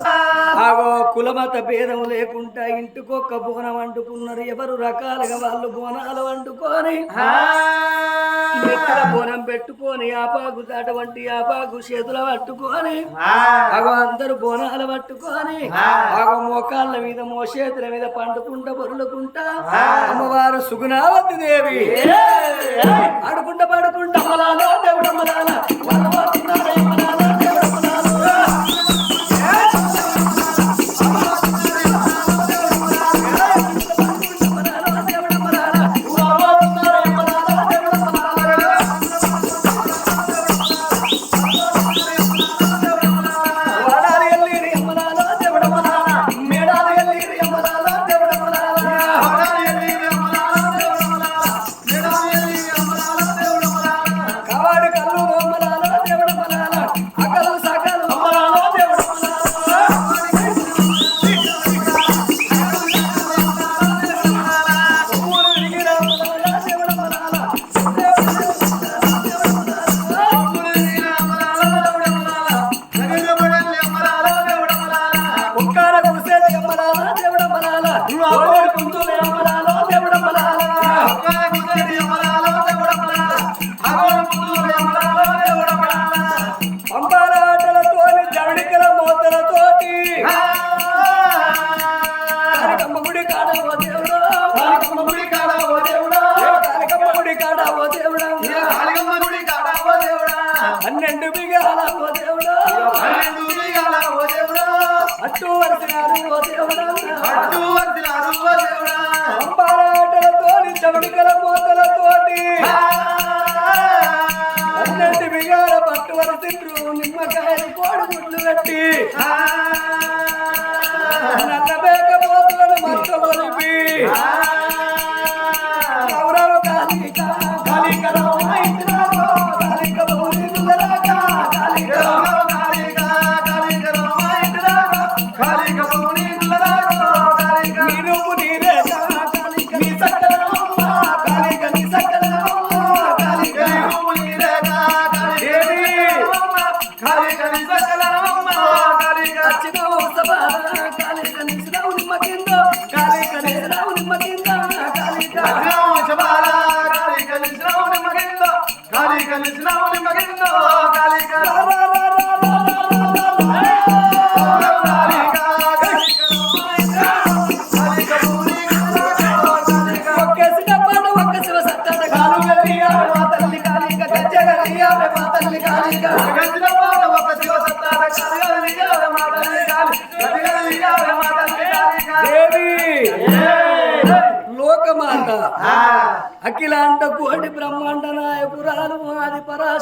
ఆగో కులమత భేదం లేకుండా ఇంటికొక్క బోనం వండుకున్నారు ఎవరు రకాలుగా వాళ్ళు బోనాలు వండుకొని బోనం పెట్టుకొని ఆపాకు దాట వంటి ఆపాకు చేతుల పట్టుకొని ఆగో అందరు బోనాలు పట్టుకొని ఆగో మోకాళ్ళ మీద మోచేతుల మీద పండుకుంటా బొరులుకుంటా అమ్మవారు సుగుణావతి దేవి. ఆడుకుంటా పడుకుంటా అమ్మలాలో దేవుడు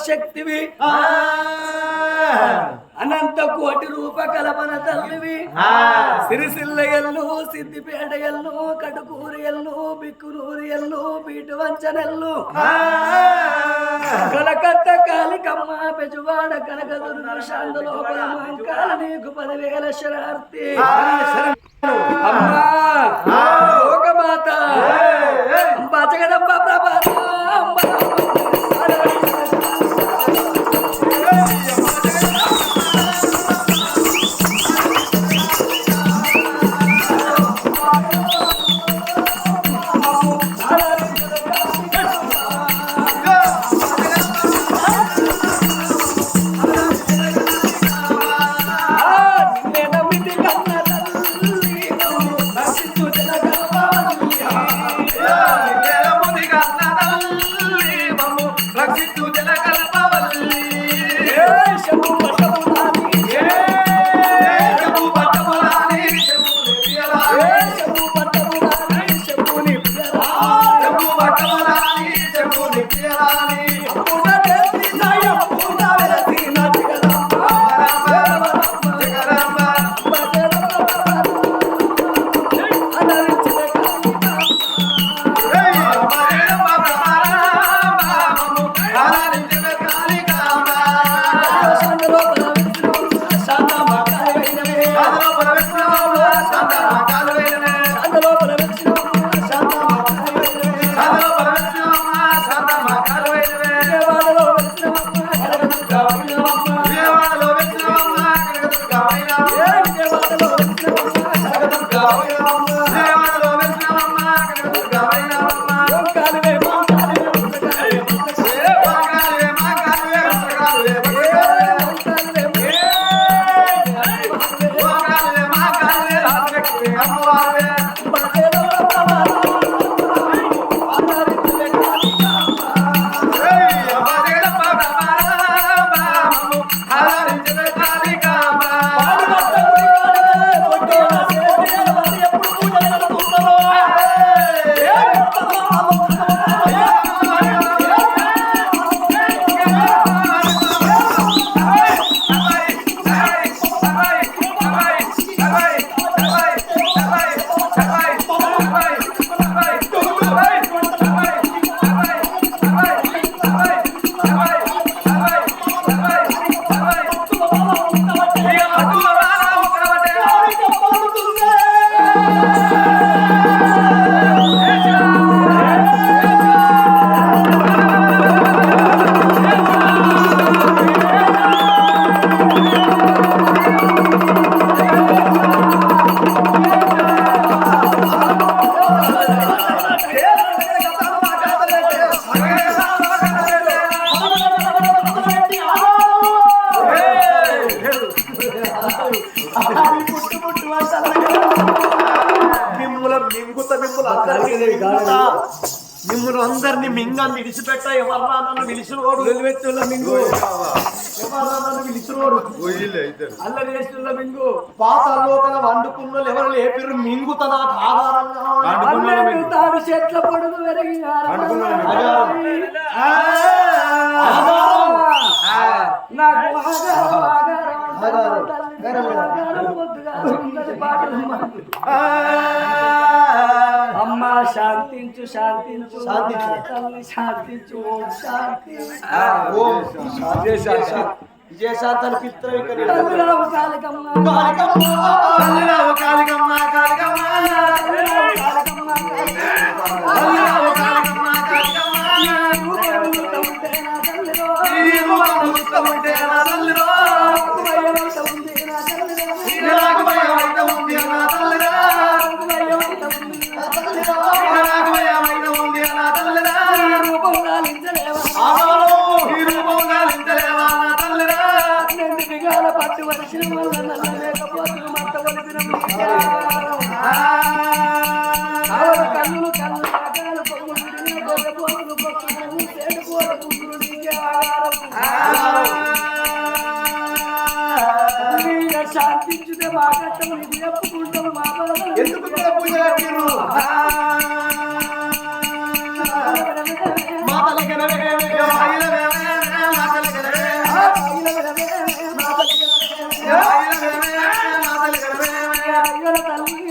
ఆది పరాశక్తివి అనంత కోటి రూప కల్పన తల్లివి. సిరిసిల్ల ఎల్లు సిద్దిపేట ఎల్లు కటుకూరి ఎల్లు బిక్కునూరి ఎల్లు బీటు వంచనెల్లు కలకత్త కాలికమ్మ పెజువాడ కనకదుర్గ శాంత లోపల మంకాల నీకు పదివేల శరార్థి అమ్మా లోకమాత. విడిచిపెట్ట ఎవర్రా నన్ను విలిచినోడు వెలువెత్తుల మింగు. ఎవర్రా నన్ను విలిచినోడు అల్లరి చేస్తున్న మింగు. పాత లోకల వండుకున్న ఎవరు లేపిర్రు? మింగుత నాకు ఆధారంగా తాడు చెట్ల పొడుగు వెరిగి. నాకు ఆధారం, चु शांति शांति शांति जैसा तन पित्र करे। तल्ला वो कालिकम्मा। कालिकम्मा వేవే, మాతల గనవే, అయ్యల తల్లి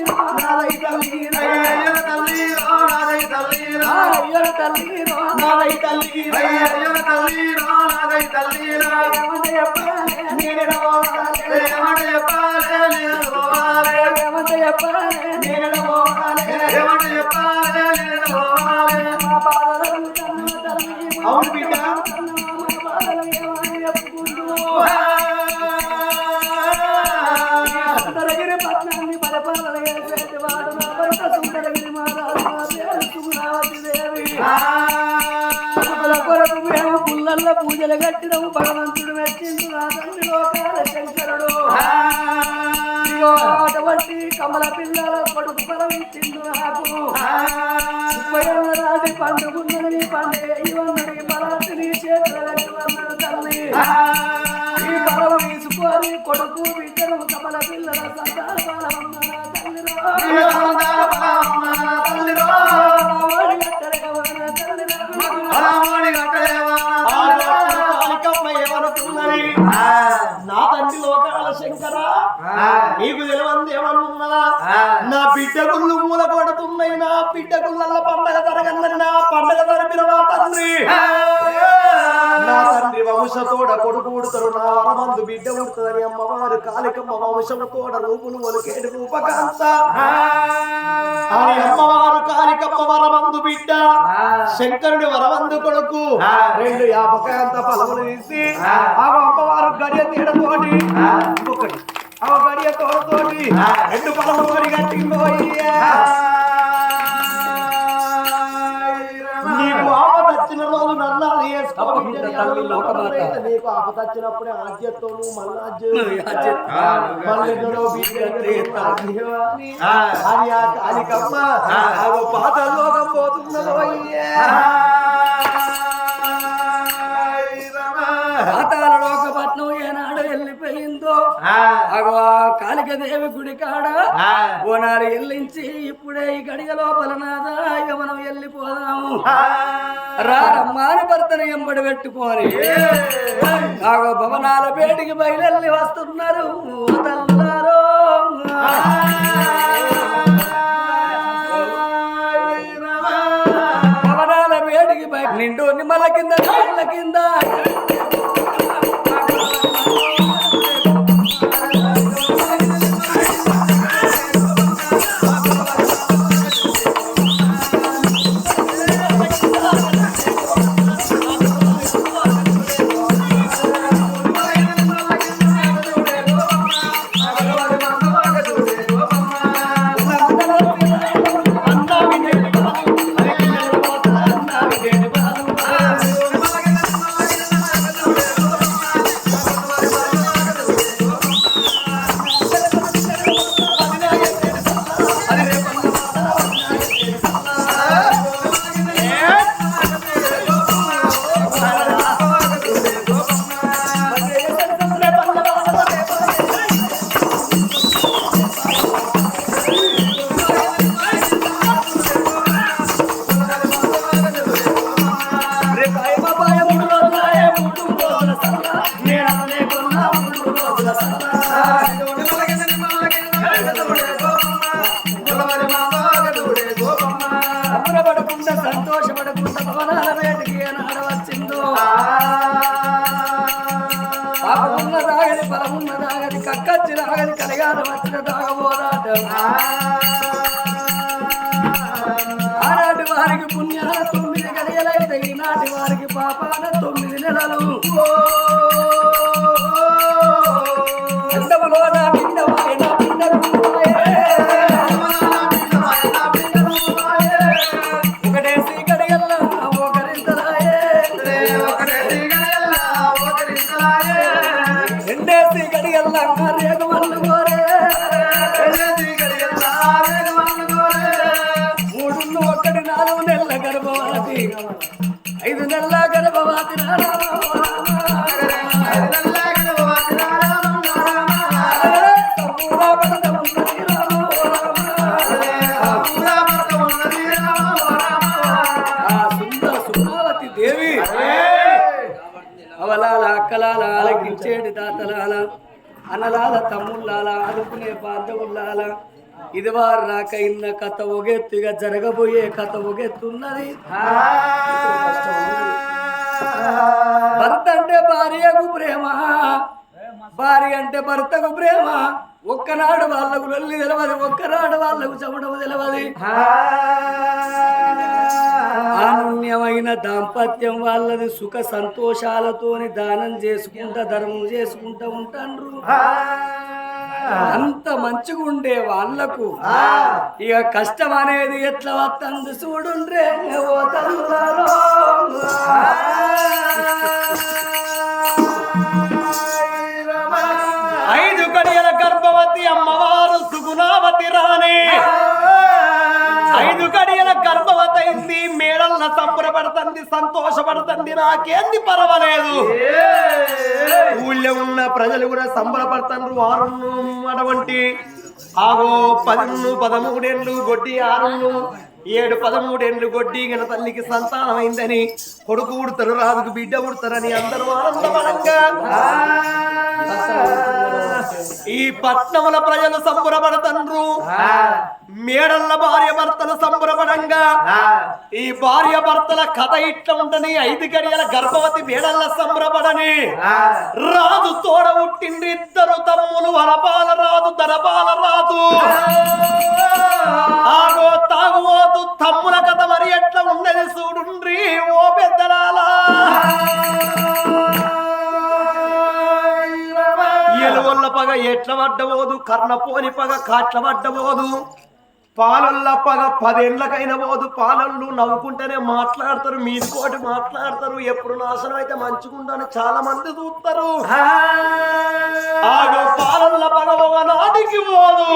నాదై తల్లి అయ్యయ్యో తల్లి, ఓ నాదై తల్లి, పుల్లల్లో పూజలు కట్టినము భగవంతుడు నా తండ్రి లోకాల శంకరుడు అటువంటి కమల పిల్లల కొడుకు పరమిచ్చిండు నాకు. నాటి పండుగున్నది ఇవన్నది బలాన్ని నీ తల్లి. ఈ బలం తీసుకొని కొడుకు బిడ్డలు కమల పిల్లల సంతాన బలమన్న నా తల్లిలో. వాడి శంకర నీకు తెలియంది ఏమనున్నదా నా బిడ్డ గుళ్ళు మూల కొడుతున్నాయి నా బిడ్డ గుళ్ళ పండగ జరగందని నా పండగ జరిపిన తండ్రి. వంశతోడ కొడుకు ఉడతారు నా వరమందు బిడ్డ ఉడుతుందని అమ్మవారు కాళికమ్మ వంశముతోడ రూపులు ఒలికేడు రూపకాంత. అమ్మవారు కాళికమ్మ వరమందు బిడ్డ శంకరుడి వరమందు కొడుకు రెండు యాపకాంత ఫలములు తీసి ఆ. అమ్మవారు గడియ తీయడంతోటి ఇంకొకటి ఆ గడియ తోడుతోటి రెండు మరి కట్టిందోయ్యా నీకు ఆపద వచ్చినప్పుడే ఆద్యతోను మళ్ళీ ఆద్య- మళ్ళెన్నడో అని ఆ. కాళికమ్మ ఆగో పాత లోకం పోతున్నదో పాతాల లోకపట్నం ఏనాడు వెళ్ళిపోయిందో అగో కాళికదేవి గుడి కాడ ఓనాడు ఎల్లించి ఇప్పుడే ఈ గడియ లోపల నాదా ఇక మనం వెళ్ళిపోదాము రారమ్మాని భర్తను ఎంబడి పెట్టుకొని. ఆగో భవనాల బయటికి బయలుల్లి వస్తున్నారు తల్లారో. భవనాల బయట నిండు నిమ్మల కింద కింద. అన్నలాల తమ్ముళ్ళాల ఆదుకునే బాంధవుళ్ళాల. ఇదివారు రాక ఇన్న కథ ఒగెత్తుగా జరగబోయే కథ ఒగెత్తున్నది. భర్త అంటే భార్యకు ప్రేమ భార్య అంటే భర్తకు ప్రేమ. ఒక్కనాడు వాళ్ళకు లొల్లి తెలవదు ఒక్కనాడు వాళ్ళకు చెమటము తెలవదు. ఆనన్యమైన దాంపత్యం వాళ్ళది సుఖ సంతోషాలతోని దానం చేసుకుంటా ధర్మం చేసుకుంటా ఉంటాండ్రు. అంత మంచిగా ఉండే వాళ్ళకు ఇక కష్టం అనేది ఎట్లా వస్తుంది చూడుండ్రే ఓ. ఐదు గడియల గర్భవతి అమ్మవారు సుగుణావతి రాణి. గడియల గర్భవతి అయింది మేడల్ల సంబరపడుతుంది సంతోషపడుతుంది నాకేంది పర్వాలేదు. ఊళ్ళో ఉన్న ప్రజలు కూడా సంబరపడుతున్నారు వారును అటువంటి. ఆగో పదిన్ను పదమూడేళ్ళు గొడ్డి ఆరును ఏడు పదమూడేళ్ళు గొడ్డి గన తల్లికి సంతానం అయిందని కొడుకు ఉడతారు రాజుకు బిడ్డ ఉడతారని అందరూ ఆనందపడంగా. ఈ పట్నముల ప్రజలు సంబరపడతండ్రు. మేడల్ల భార్య భర్తలు సంబరపడంగా ఈ భార్య భర్తల కథ ఇట్లా ఉండని ఐదు గడియల గర్భవతి మేడల్ల సంబరపడని రాజు తోడ ఉట్టిండ్రి ఇద్దరు తమ్ములు వరపాల రాదు దరపాల రాదు ఆగో తాగుబోతు తమ్ముల కథ మరి ఎట్లా ఉన్నది చూడుండ్రి ఓ పెద్దలాలా. ఎలువల్ల పగ ఎట్ల పడ్డబోదు? కర్ణపోని పగ కాట్ల పడ్డబోదు? పాలల్ల పగ పదేండ్లకైన పోదు. పాలళ్ళు నవ్వుకుంటేనే మాట్లాడతారు మీరు కోటి మాట్లాడతారు. ఎప్పుడు నాశనం అయితే మంచిగుండని చాలా మంది చూస్తారు ఆగో పాలల్ల పగ ఒకనాటికి పోదు.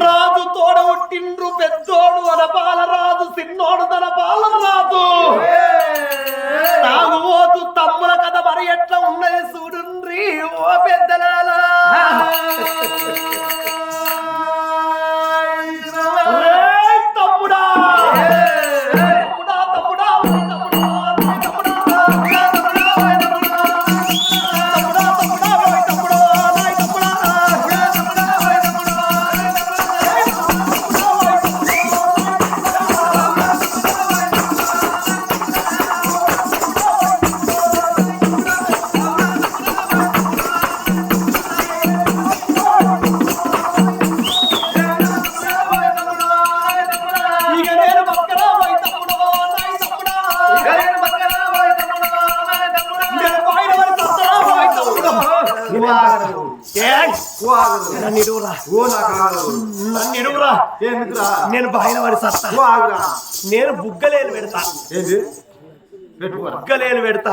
రాజు తోడ ఉట్టిండ్రు పెద్దోడు అనపాల రాజు చిన్నోడు తన పాల రాదు తాగుబోతు తమ్ముల కథ మరి ఎట్లా ఉన్నది చూడుండ్రి ఓ పెద్దలాలా నేను బాయిన వాడి సత్తా. నేను బుగ్గలేలు పెడతా. బుగ్గలేలు పెడతా.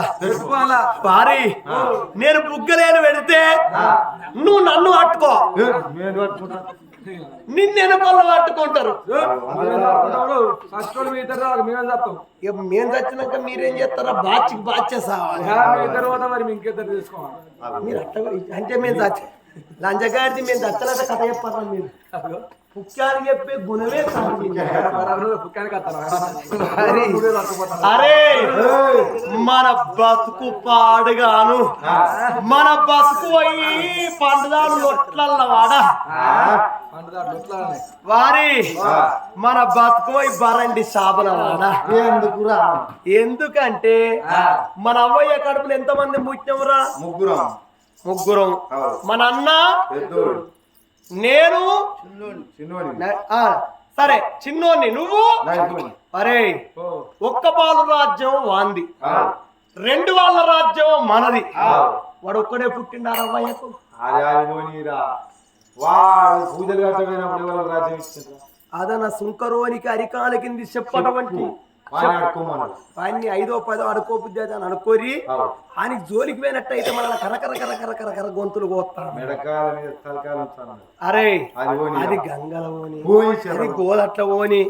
పారి నేను బుగ్గలేలు పెడితే నువ్వు నన్ను పట్టుకో. నిన్నెన పళ్ళు పట్టుకుంటారు. మేము చచ్చినాక మీరేం చేస్తారా? బాచికి బాచే సావాలి. మీ తర్వాత మరి అట్ట అంటే మేము చచ్చ లంచగాడిది మేము చచ్చలేక కథ చెప్పారా మీరు? ముఖ్యాలు చెప్పే గుణమే అరే. మన బతుకు పాడుగాను. మన బతుకు అయ్యి పండుదాలు లొట్లల్ల వాడ. వారి. మన బతుకు అయి బరండి సాబల వాడ. ఎందుకురా? ఎందుకంటే మన అవ్వయ్య కడుపులు ఎంతమంది ముట్టినవురా ముగ్గురం. ముగ్గురం. మన అన్న పెద్దోడు. నేను సరే చిన్నోని నువ్వు. అరే ఒక్క పాలు రాజ్యం వాంది. రెండు వాళ్ళ రాజ్యం మనది. వాడు ఒక్కడే పుట్టిండారు వాడు పూజలు రాజ్యం అదన సుంకరోనికి అరికాల కింది చెప్పడం వాడిని ఐదో పదో అనుకోబుద్ధి అని అనుకోరి. ఆయనకి జోలికి పోయినట్టయితే మన కరకర కరకర కరకర గొంతులు కోస్తాం మెడకాల మీద తలకాయలు ఉంచాను అరే అది గంగల ఓని అది. గోదట్ల ఓని.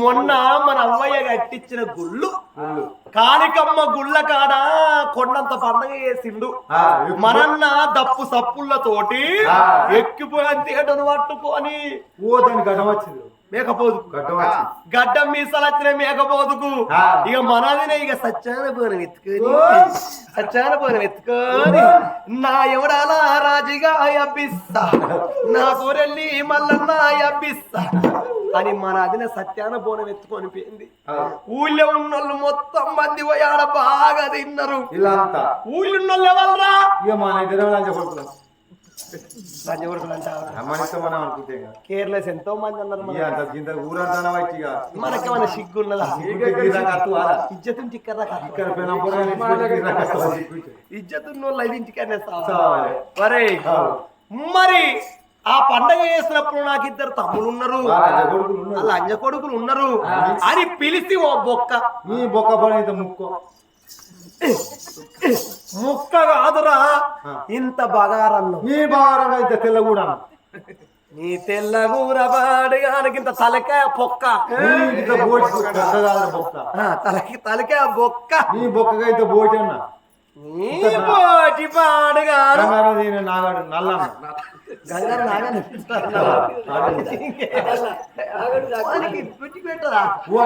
మొన్న మన అవ్వయ్య కట్టించిన గుళ్ళు. కానికమ్మ గుళ్ళ కాడ కొండంత పండగ చేసిండు మనన్న దప్పు సప్పుళ్ళతోటి ఆ. ఎక్కిపోయిన తేటను పట్టుకొని ఓ దాని గడ్డం వచ్చింది మేకపోదు గడ్డం మీసాలు వచ్చిన మేకపోదుకు. ఇక మనదినే ఇక సత్యాన పోనం ఎత్తుకొని. సత్యాన పోనం ఎత్తుకొని. నా ఎవడాలా రాజుగా అబ్బిస్తా నా కూరెళ్ళి మల్లన్న అబ్బిస్తా అని మన అదిన సత్యాన బోనం ఎత్తుకొని పోయింది. ఊళ్ళో ఉన్నోళ్ళు మొత్తం మంది పోయి ఆడ బాగా తిన్నారు. ఊళ్ళో ఉన్నోళ్ళు ఎవరురా? ఇక కేర్లెస్ ఎంతో మంది ఊరంతా వచ్చి ఇక మనకేమైనా సిగ్గున్నదా ఇంటికి గిరా కత్తు వారా. ఇజ్జతు టిక్కరా ఇక్కడ పెనం పొరగా నిలిచిపెట్టి గిరా కత్తు వారా. ఇజ్జతున్నోళ్ళు ఐదు ఇంటికనే. మరే ఆ పండగ చేసినప్పుడు నాకు ఇద్దరు తమ్ముడు ఉన్నారు. వాళ్ళ అంజ కొడుకులు ఉన్నారు అని పిలిచి ఓ బొక్క నీ బొక్క పని ముక్కో ముక్క కాదురా ఇంత బగారన్ను. నీ బాగా అయితే తెల్ల కూడా నీ తెల్లగూర బాడగానికి ఇంత తలకాయ పొక్క బోటి బొక్క తలకి తలకాయ బొక్క. నీ బొక్కగా అయితే బోటి అన్న. నీ బంగారం దీని నాగాడు నల్లన్న గంగారు నాగని ఓ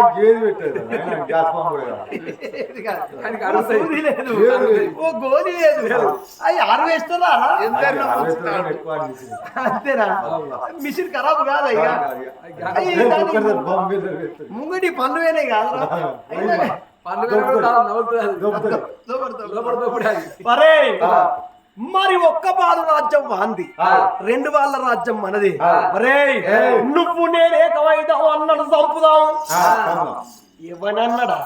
కాదు. సూది లేదు. అవి ఆరు వేస్తారా అది ఆవేశంలో ఎక్కువ అనిపించింది. అంతేనా? మిషన్ ఖరాబ్ కాదా అయ్యి. ముంగటి పనులు వేనే కాదురా పండుగ మరే ఒక్క బాల రాజ్యం వాంది. రెండు వాళ్ళ రాజ్యం మనది. నువ్వు నేనేకమైదావు అన్నడు చంపుదాం ఆ, కమ్మా. ఇవ్వనన్నడా.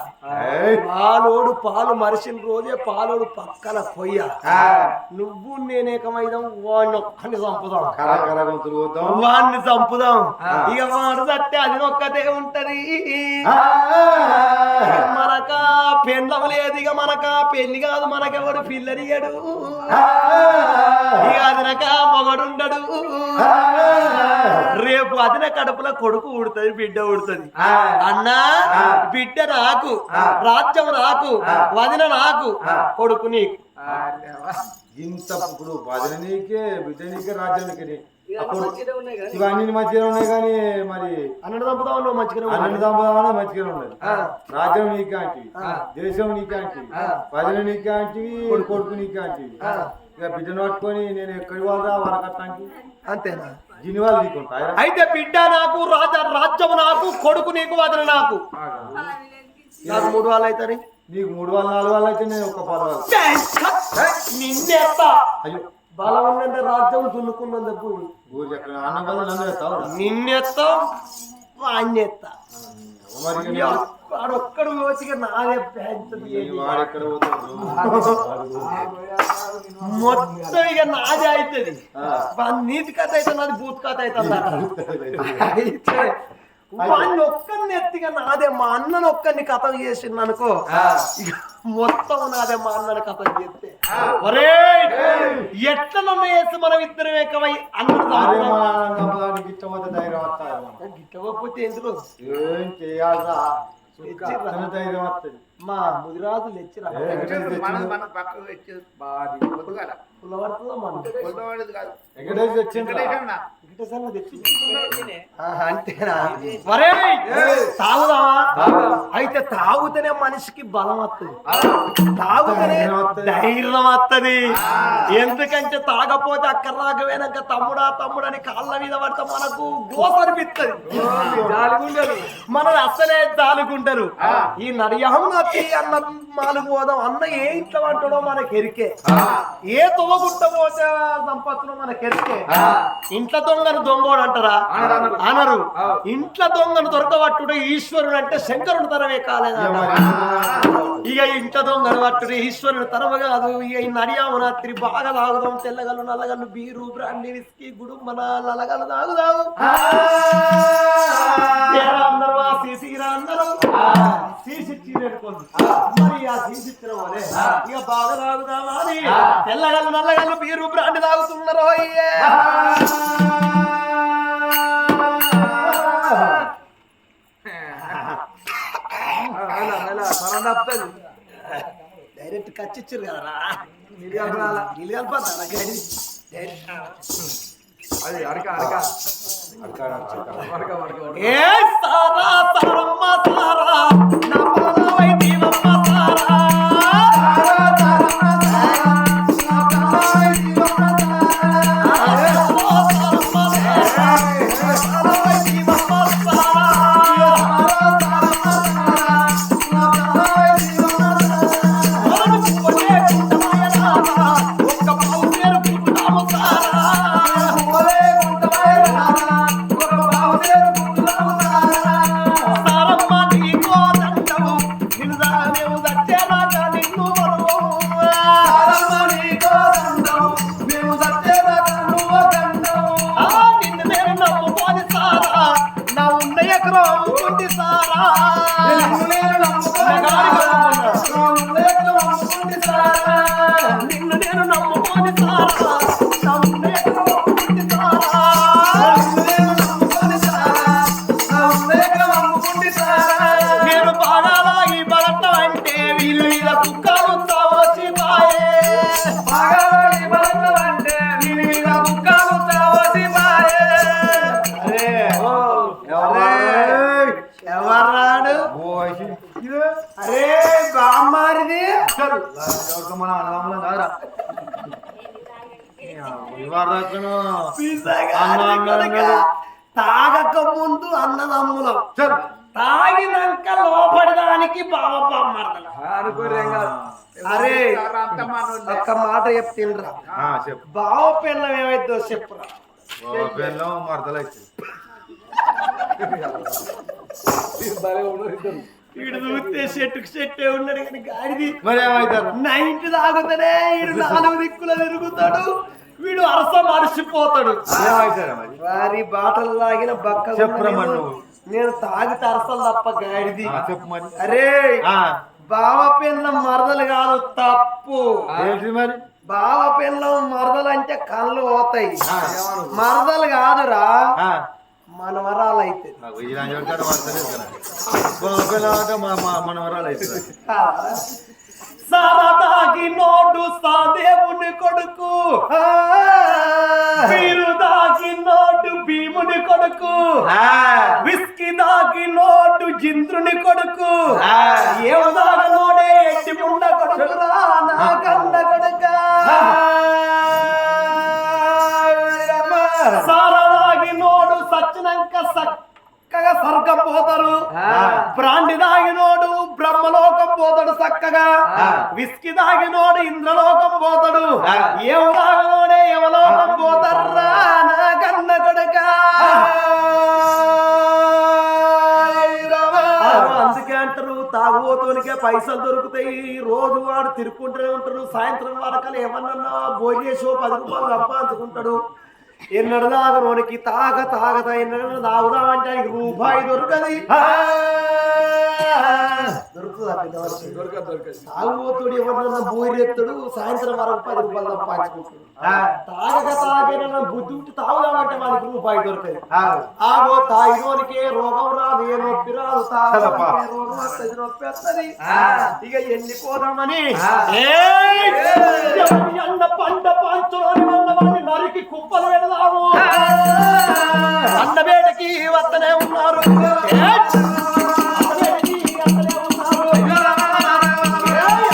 పాలోడు పాలు మరిసిన రోజే పాలోడు పక్కన పొయ్య నువ్వు నేనేకమైదాం వాడిని ఒక్కని చంపుదాం. వాడిని చంపుదాం. ఇక వాడు సత్తే అది ఒక్కతే ఉంటది. మనక పెండ్లం లేదు ఇక మనక పెళ్ళి కాదు మనకెవడు పిల్లనియడు ఇక అదినక మొగడుండడు. రేపు అదిన కడుపులో కొడుకు ఉడుతుంది బిడ్డ ఉడుతుంది అన్నా. బిడ్డ నాకు. రాజ్యం నాకు వదిన నాకు కొడుకు నీకు. ఇంత ఇప్పుడు భజన నీకే బిడ్డ నీకే రాజ్యం నీకే అప్పుడు ఇవన్నీ మంచిగా ఉన్నాయి కానీ మరి అన్నడు నువ్వు మంచిగా అన్నని సంపాదన మంచిగా ఉన్నది ఆ. రాజ్యం నీకే అంటివి. ఆ. దేశం నీకే అంటివి. భజన నీకే అంటివి కొడుకు. నీకే అంటివి. ఇక బిడ్డను పట్టుకొని నేను ఎక్కడి అంతేనా జిని వాళ్ళు నీకుంటాయి అయితే బిడ్డ నాకు రాజ రాజ్యం నాకు కొడుకు నీకు వదిన నాకు. నాకు మూడు వాళ్ళు అవుతారు. నీకు మూడు వాళ్ళు నాలుగు వాళ్ళు అయితే నేను ఒక పది వాళ్ళు నిన్నేస్తా అయ్యో. రాజ్యం దున్నుకున్నంత భూమి. ఊరు ఎక్కడ అన్నం వల్ల నన్ను వేస్తావు? నిన్నెత్తా వాణ్ణెత్తా మరి ఇక నేను- వాడొక్కడు యోచిగా నాదే మొత్తం ఇక నాదే అవుతుంది. నీతి కథ అయితే నాది భూత్ కథ అవుతుంది వాడిని ఒక్కరిని ఎత్తిగా నాదే మా అన్నను ఒక్కరిని కథ చేసింది అనుకో మొత్తం నాదే మా అన్నని కథ చేస్తే. ఒరే ఎట్లా వేసి మనం ఇద్దరం ఏకమై ఇష్టం వస్తే ధైర్యం వస్తాయి గిట్టకపోతే ఎందుకు ఏం వస్తుంది. మా ముదిరాజులు తెచ్చిరా మనం. తెచ్చి అంతేనా? మరే అయితే తాగుతేనే మనిషికి బలం వస్తుంది తాగుతేనే ధైర్యం వస్తుంది ఎందుకంటే తాగపోతే అక్కడ రాకపోయినాక తమ్ముడా తమ్ముడని కాళ్ళ మీద పడితే మనకు జాలిగుండెలు. మన అసలే జాలుకుంటారు ఈ నడియాము నచ్చి అన్న మాలు పోదాం అన్న ఏ ఇంట్లో అంటాడో మనకి ఎరికే ఏ తొవ్వగుట్ట పోతే సంపత్తులో మనకి ఎరికే ఇంట్లో దొంగను దొంగోడు అంటారా? అనరు. ఇంట్లో దొంగను దొరకబట్టుడు ఈశ్వరుడు అంటే శంకరుడు తరమే కాలేదా? ఇక ఇంట దొంగను పట్టుడు ఈశ్వరుడు తరమ కాదు. ఇక ఈ నడియామరాత్రి బాగా తాగుదాం తెల్లగల్లు నల్లగల్లు బీరు బ్రాండి విస్కీ గుడుంబన నల్లగల్లు తాగుదాం అందరూ ఆ సీసీరా అందరూ? చీరెట్టుకోండి మరి ఆ సీసీ తిరగలే ఇక బాగా తాగుదామా అని తెల్లగల్లు నల్లగల్లు బీరు బ్రాండి తాగుతున్నారు డైరెక్ట్ కచ్చిచ్చారు కదరా. నీళ్ళు గడి అది అరక అరక. అరక అరక అరక. ఏ సారా సారమ్మ సారా. తాగక ముందు అన్నదమ్ములం. తాగినాక లోపడడానికి బావ బామ్మర్దల అనుకోరేం కాదు. అరే. ఒక్క మాట చెప్తుండ్రా. చెప్పు. బావ పిల్లం ఏమైందో చెప్పురా. మరదలైతే. వీడు చూస్తే చెట్టుకు చెట్టే ఉన్నాడు కానీ గాడిది మరి ఏమవుతారు నైన్టీ తాగుతానే వీడు నాలుగు దిక్కుల తిరుగుతాడు. వీడు అరస మరిచిపోతాడు వారి బాటలు తాగిన బక్క నువ్వు. నేను తాగితే అరసలు తప్ప గాడిది. ఆ, చెప్పు మరి. అరే ఆ, బావ పిల్లం మరదలు కాదు తప్పు. మరి? బావ పిల్లం మరదలు అంటే కళ్ళు పోతాయి. మరదలు కాదురా. మనవరాలు అయితే మనవరాలు అవుతుంది సరదాగి నోటు సాదేవుని కొడుకు. వీరు దాగి నోటు భీముని కొడుకు. విస్కీ దాగి నోటు జింద్రుని కొడుకు. ఏం దాగ నోడే ఎట్టి ముండ కొడుకురా నా కన్న కొడుక. సారదాగి నోడు సచ్చినాక చక్కగా స్వర్గం పోతారు. బ్రాండి దాగినోడు బ్రహ్మలోకం పోతాడు చక్కగా విస్కి దాగినోడు ఇంద్రలోకం పోతాడు. ఏం దాగినోడే యమలోకం పోతారా నా కన్న కొడుక. అందుకే అంటారు తాగుబోతునికే పైసలు దొరుకుతాయి. రోజు వాడు తిరుక్కుంటూనే ఉంటాడు. సాయంత్రం వరకు ఏమన్నా భోజేసో పది రూపాయలు సంపాదించుకుంటాడు. ఎన్నడు దాగనోనికి తాగ తాగత ఎన్నడు తాగుదామంటే ఆయనకి రూపాయి దొరకది దొరుకుతుందా తాగుబోతుడు ఎవరన్నా బోరెత్తుడు సాయంత్రం వరకు పది రూపాయలు తాగక తాగిన బుద్ధి ఉంటే తాగుదామంటే వానికి రూపాయి దొరకదు. ఆగో తాగినోనికే రోగం రాదు ఏ నొప్పి రాదు నొప్పి వస్తుంది. ఇక పంచులోని ఉన్నవాడిని నరికి కుప్పలు పెడదాము అన్నవేడికి వస్తనే ఉన్నారు ఏయ్! అన్నవేడికి వస్తనే ఉన్నారు. ఏయ్!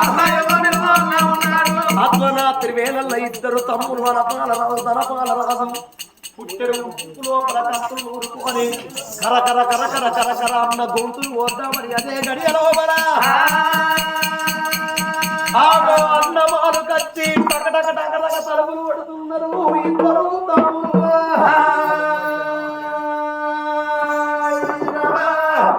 అన్న ఎవరిని అన్న ఉన్నాడు. అర్ధరాత్రి వేళల్లో ఇద్దరు తమ్ముడు వనపాల రాదు ధనపాల రాదు పుట్టెడు ఉప్పు లోపల కత్తులు ఊరుకొని కర కర కర కర కర కర అన్న గొంతులు వద్దామని అదే గడియ లోపల తలుపులు ఇద్దరు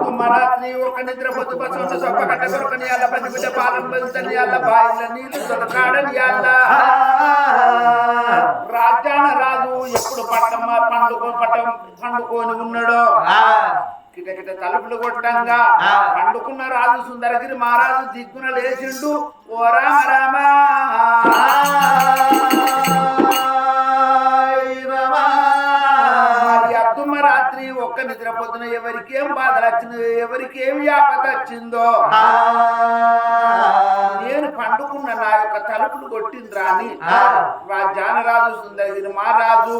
తుమ్మరాత్రి ఒక నిద్ర పొద్దు పచ్చొండ సొప్ప కట్ట కొరకని అల్ల పది బిడ్డ పాలన బదులుతని అల్ల బాయిల నీళ్ళు దొరకాడని అల్ల రాజ్యాన రాజు ఎప్పుడు పట్టమ్మ పండుకో పట్టం పండుకొని ఉన్నాడో. తలుపులు కొట్టంగా పండుకున్న రాజు సుందరగిరి మహారాజు దిగ్గున లేచిండు. ఓ రామ రామ. రాత్రి ఒక్క నిద్ర పొద్దున ఎవరికేం బాధలు వచ్చిందో ఎవరికేం యాపత వచ్చిందో. నేను పండుకున్న నా యొక్క తలుపులు కొట్టింద్రా అని జానరాజు సుందరగిరి మహారాజు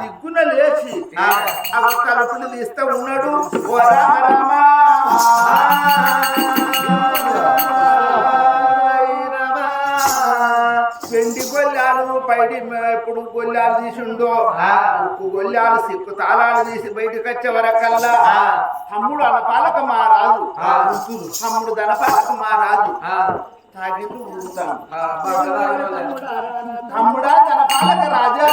దిగ్గున లేచి ఆ తలుపులు తీస్తా ఉన్నాడు. ఓ రామ రామ. పైడి ఎప్పుడు గొల్లాలు తీసుండో ఉప్పు గొల్లాలు సిక్కు తాళాలు తీసి బయటకు వచ్చే వరకల్లా తమ్ముడు అనపాలక మా రాజు తమ్ముడు ధనపాలక మా రాజు తాగిండు ఊరుతాను. తమ్ముడా ధనపాలక రాజా.